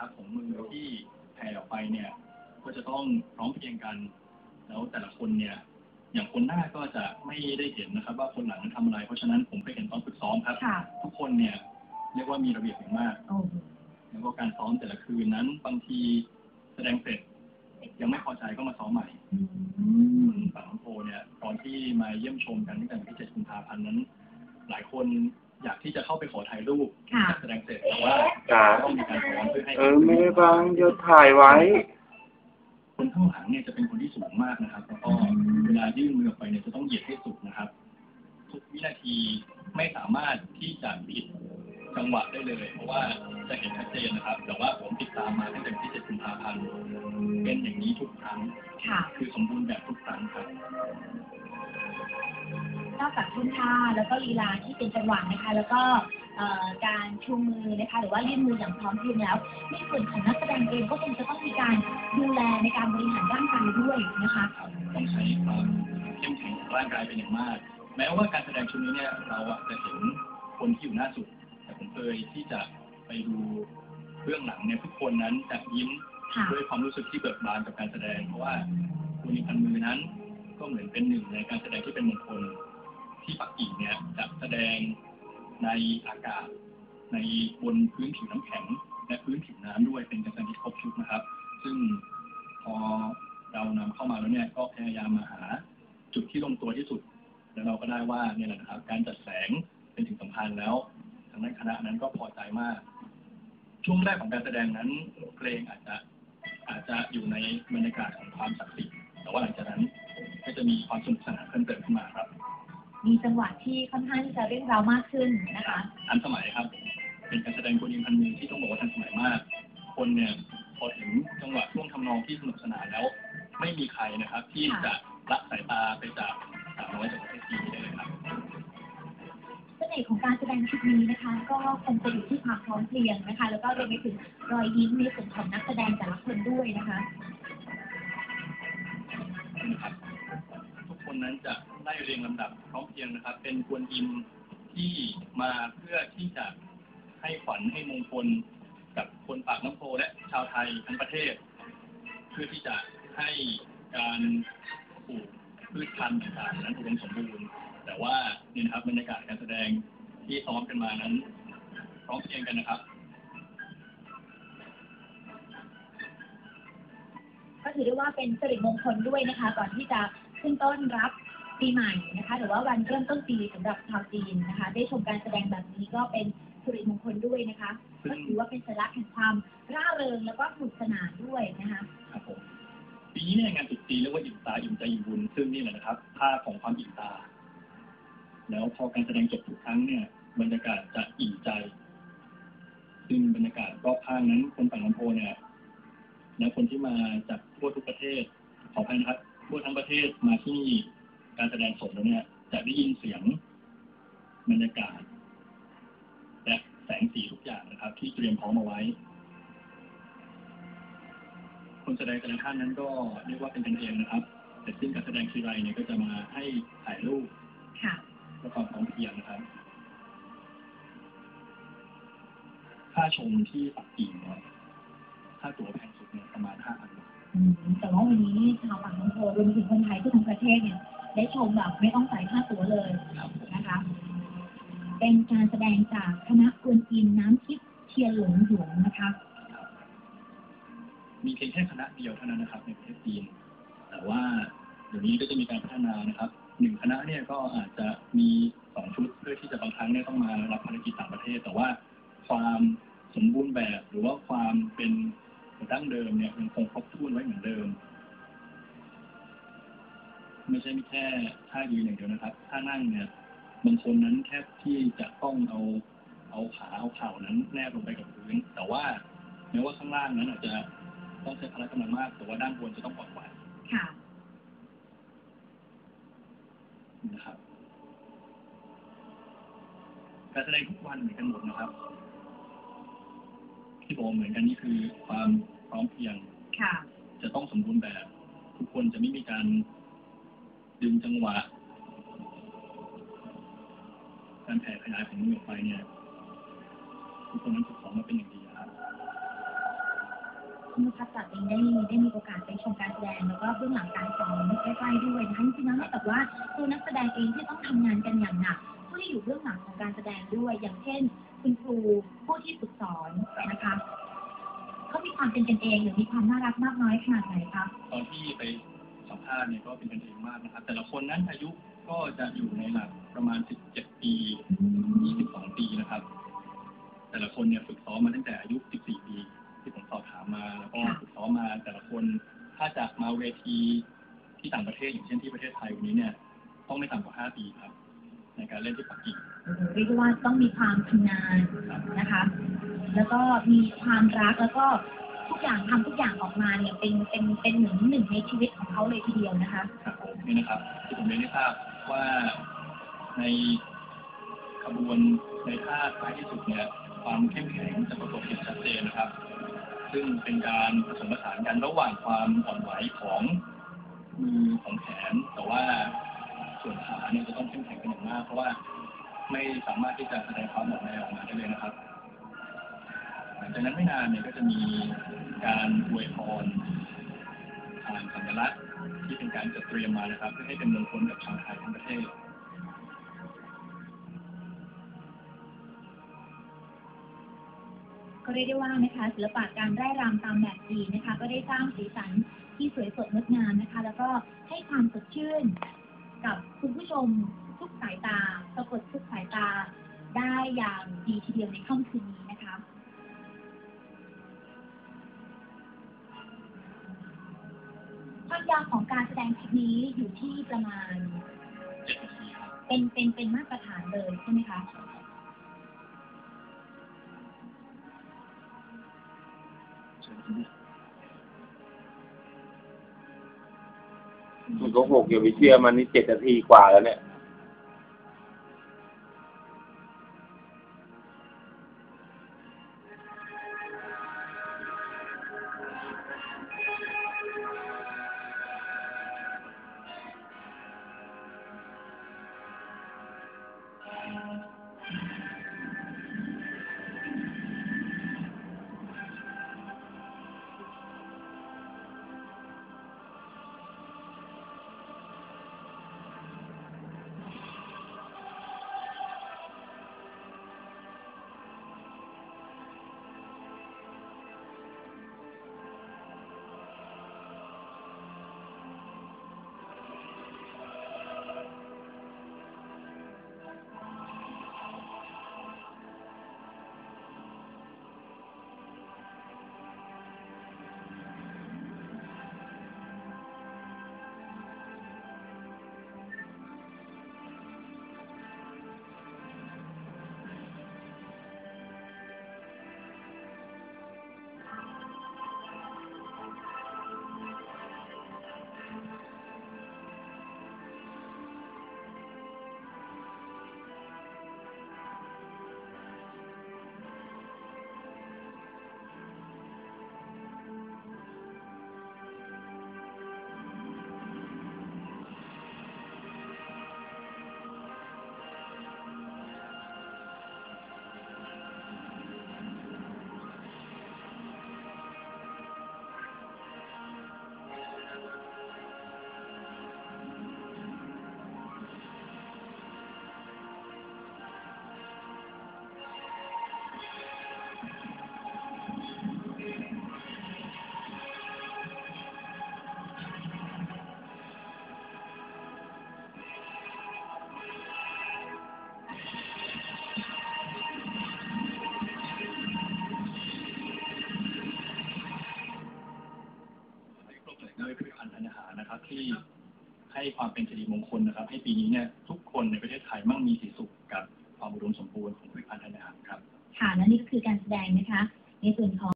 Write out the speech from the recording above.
นะครับของมือที่แผ่ออกไปเนี่ย ก็จะต้องร้องเพลงกัน แล้วแต่ละคนเนี่ย อย่างคนหน้าก็จะไม่ได้เห็นนะครับ ว่าคนหลังนั้นทำอะไร เพราะฉะนั้นผมไปเห็นตอนฝึกซ้อมครับ ค่ะ ทุกคนเนี่ย เรียกว่ามีระเบียบอย่างมาก โอ้โหแล้วก็การซ้อมแต่ละคืนนั้น บางทีแสดงเสร็จ ยังไม่พอใจก็มาซ้อมใหม่อืมฝั่งน้องโพเนี่ยตอนที่มาเยี่ยมชมกันตั้งแต่วันที่ 7 กุมภาพันธ์นั้น หลายคน อยากที่จะเข้าไปขอถ่ายรูปค่ะจากแสดงเสร็จแต่ว่าจ้าต้องมีการซ้อมเพื่อให้เออแม่บางเดี๋ยวถ่ายไว้ คนข้างหลังเนี่ยจะเป็นคนที่สูงมากนะครับ แล้วก็เวลายื่นมือออกไปเนี่ยจะต้องเหยียดให้สุดนะครับ ทุกวินาทีไม่สามารถที่จะผิดจังหวะได้เลย เพราะว่าจะเห็นชัดเจนนะครับ แต่ว่าผมติดตามมาตั้งแต่วันที่7กุมภาพันธ์เป็นอย่างนี้ทุกครั้ง ค่ะ คือสมบูรณ์แบบทุกครั้งครับ นอกจากท่นท่าแล้วก็ลีลาที่เป็นจังหวะนะคะ แล้วก็เอ่อการชูมือนะคะ หรือว่ายื่นมืออย่างพร้อมเพรียงแล้วในส่วนของนักแสดงเองก็คงจะต้องมีการดูแลในการบริหารร่างกายด้วยนะคะต้องใช้ความเข้มแข็งของร่างกายเป็นอย่างมาก แม้ว่าการแสดงชุดนี้เนี่ยเราอะจะเห็นคนที่อยู่หน้าสุด แต่ผมเคยที่จะไปดูเบื้องหลังเนี่ยทุกคนนั้นจะยิ้มค่ะ ด้วยความรู้สึกที่เบิกบานกับการแสดง เพราะว่าคุณพันมือนั้น ก็เหมือนเป็นหนึ่งในการแสดงที่เป็นมงคล ที่ปักกิ่งเนี่ยจะแสดงในอากาศในบนพื้นผิวน้ำแข็ง และพื้นผิวน้ำด้วยเป็นการสดงที่ครบชุดนะครับ ซึ่งพอเรานำเข้ามาแล้วเนี่ยก็พยายามมาหาจุดที่ลงตัวที่สุด แล้วเราก็ได้ว่าเนี่ยแหละนะครับ การจัดแสงเป็นสิ่งสำคัญแล้วทางด้านคณะนั้นก็พอใจมาก ช่วงแรกของการแสดงนั้นเพลงอาจจะอาจจะอยู่ในบรรยากาศของความศักดิ์สิทธิ์แต่ว่าหลังจากนั้นก็จะมีความสนุกสนานเพิ่มเติมขึ้นมาครับ มีจังหวะที่ค่อนข้างที่จะเร่งเร้ามากขึ้นนะคะทันสมัยครับ เป็นการแสดงคนยิงพันมือที่ต้องบอกว่าทันสมัยมาก คนเนี่ยพอถึงจังหวะช่วงทำนองที่สนุกสนานแล้ว ไม่มีใครนะครับ ที่ค่ะจะละสายตาไปจากสาวน้อยจากประเทศจีนได้เลยครับเสน่ห์ของการแสดงชุดนี้นะคะ ก็คงจะอยู่ที่ความพร้อมเพรียงนะคะ แล้วก็รวมไปถึงรอยยิ้มในส่วนของนักแสดงแต่ละคนด้วยนะคะนะครับทุกคนนั้นจะ ได้เรียงลำดับพร้อมเพรียงนะครับ เป็นกวนอิมที่มาเพื่อที่จะให้ขวัญให้มงคลกับคนปากน้ำโพและชาวไทยทั้งประเทศ เพื่อที่จะให้การปลูกพืชพันธุ์ต่างๆนั้นอุดมสมบูรณ์ แต่ว่านี่นะครับบรรยากาศการแสดงที่ซ้อมกันมานั้นพร้อมเพรียงกันนะครับก็ถือได้ว่าเป็นสิริมงคลด้วยนะคะ ก่อนที่จะขึ้นต้นรับ ปีใหม่นะคะหรือว่าวันเริ่มต้นปีสำหรับชาวจีนนะคะ ได้ชมการแสดงแบบนี้ก็เป็นสิริมงคลด้วยนะคะก็ถือว่าเป็นสัญลักษณ์แห่งความร่าเริงแล้วก็สนุกสนานด้วยนะคะครับผมปีนี้เนี่ยงานตรุษจีนเรียกว่าอิ่มตาอิ่มใจอิ่มบุญซึ่งนี่แหละนะครับภาพของความอิ่มตา แล้วพอการแสดงจบทุกครั้งเนี่ย บรรยากาศจะอิ่มใจ ซึ่งบรรยากาศรอบข้างนั้นคนฝั่งลำโพงเนี่ยและคนที่มาจากทั่วทุกประเทศขออภัยนะครับทั่วทั้งประเทศมาที่ การแสดงสดแล้วเนี่ย จะได้ยินเสียงบรรยากาศและแสงสีทุกอย่างนะครับ ที่เตรียมพร้อมเอาไว้ คนแสดงแต่ละท่านนั้นก็เรียกว่าเป็นกันเองนะครับแต่ซึ่งการแสดงทีไรเนี่ยก็จะมาให้ถ่ายรูปค่ะและความพร้อมเพรียงนะครับค่าชมที่ปักกิ่งเนี่ยค่าตั๋วแพงสุดเนี่ยประมาณห้าพันบาทอืมแต่ว่าวันนี้นี่ชาวฝั่งน้องโพรวมไปถึงคนไทยที่ทั้งประเทศเนี่ย ได้ชมแบบไม่ต้องจ่ายค่าตั๋วเลยครับผมนะคะ เป็นการแสดงจากคณะกวนอินน้ำทิพย์เทียนหลงหยวนนะคะ มีเพียงแค่คณะเดียวเท่านั้นนะครับในประเทศจีนแต่ว่าเดี๋ยวนี้ก็จะมีการพัฒนานะครับหนึ่งคณะเนี่ยก็อาจจะมีสองชุดเพื่อที่จะบางครั้งเนี่ยต้องมารับภารกิจต่างประเทศ แต่ว่าความสมบูรณ์แบบหรือว่าความเป็นดั้งเดิมเนี่ยยังคงครบถ้วนไว้เหมือนเดิม ไม่ใช่มีแค่ท่ายืนอย่างเดียวนะครับท่านั่งเนี่ยบางคนนั้นแทบที่จะต้องเอาเอาขาเอาเข่านั้นแนบลงไปกับพื้น แต่ว่าแม้ว่าข้างล่างนั้นอาจจะต้องใช้พละกำลังมาก แต่ว่าด้านบนจะต้องปลอดภัยค่ะนะครับ การแสดงทุกวันเหมือนกันหมดนะครับ ที่บอกเหมือนกันนี่คือความพร้อมเพรียง ค่ะ จะต้องสมบูรณ์แบบ ทุกคนจะไม่มีการ ดึงจังหวะ การแผ่ขยายของมือออกไปเนี่ยทุกคนนั้นฝึกซ้อมมาเป็นอย่างดีนะครับคุณพัฒน์จัดเองได้ได้มีโอกาสไปชมการแสดงแล้วก็เบื้องหลังการซ้อมใกล้ๆด้วยนะคะจริงๆแล้วนอกจากว่าตัวนักแสดงเองที่ต้องทำงานกันอย่างหนักผู้ที่อยู่เบื้องหลังของการแสดงด้วย อย่างเช่น คุณครูผู้ที่ฝึกสอนนะคะเขามีความเป็นกันเองหรือมีความน่ารักมากน้อยขนาดไหนคะตอนที่ไปสัมภาษณ์เนี่ยก็เป็นกันเองมากนะครับ แต่ละคนนั้นอายุก็จะอยู่ในหลักประมาณ 17 ปี 22 ปีนะครับ แต่ละคนเนี่ยฝึกซ้อมมาตั้งแต่อายุ 14 ปี ที่ผมสอบถามมาแล้วก็ฝึกซ้อมมาแต่ละคนถ้าจะมาเวทีที่ต่างประเทศอย่างเช่นที่ประเทศไทยวันนี้เนี่ยต้องไม่ต่ำกว่า 5 ปีครับ ในการเล่นที่ปักกิ่งเรียกว่าต้องมีความชำนาญนะคะ แล้วก็มีความรักแล้วก็ ทุกอย่างทำทุกอย่างออกมาเนี่ยเป็นเป็นเป็นเหมือนหนึ่งในชีวิตของเขาเลยทีเดียวนะคะครับผมนี่นะครับที่ผมเรียนให้ทราบว่าในขบวนในท่าท้ายที่สุดเนี่ยความเข้มแข็งจะปรากฏเห็นชัดเจนนะครับ ซึ่งเป็นการผสมผสานกันระหว่างความอ่อนไหวของมือของแขนแต่ว่าส่วนขาเนี่ยจะต้องเข้มแข็งเป็นอย่างมาก เพราะว่าไม่สามารถที่จะแสดงความอ่อนแอออกมาได้เลยนะครับ หลังจากนั้นไม่นานเนี่ยก็จะมีการอวยพรผ่านสัญลักษณ์ที่เป็นการจัดเตรียมมานะครับ เพื่อให้เป็นมงคลกับชาวไทยทั้งประเทศก็เรียกได้ว่านะคะศิลปะการไร่รำตามแบบจีนนะคะ ก็ได้สร้างสีสันที่สวยสดงดงามนะคะ แล้วก็ให้ความสดชื่นกับคุณผู้ชมทุกสายตาปรากฏทุกสายตาได้อย่างดีทีเดียวในค่ำคืนนี้นะคะ ความยาวของการแสดงคลิปนี้อยู่ที่ประมาณ เป็นเป็นเป็นมาตรฐานเลยใช่ไหมคะมันก็หกอย่าไปเชื่อมันนี่เจ็ดนาทีกว่าแล้วเนี่ย ด้วยผลิตภัณฑ์ทานอาหารนะครับ ที่ให้ความเป็นสิริมงคลนะครับ ให้ปีนี้เนี่ยทุกคนในประเทศไทยมั่งมีสีสุขกับความอุดมสมบูรณ์ของผลิตภัณฑ์นอาหารครับ ค่ะและนี่ก็คือการแสดงนะคะ ในส่วนของ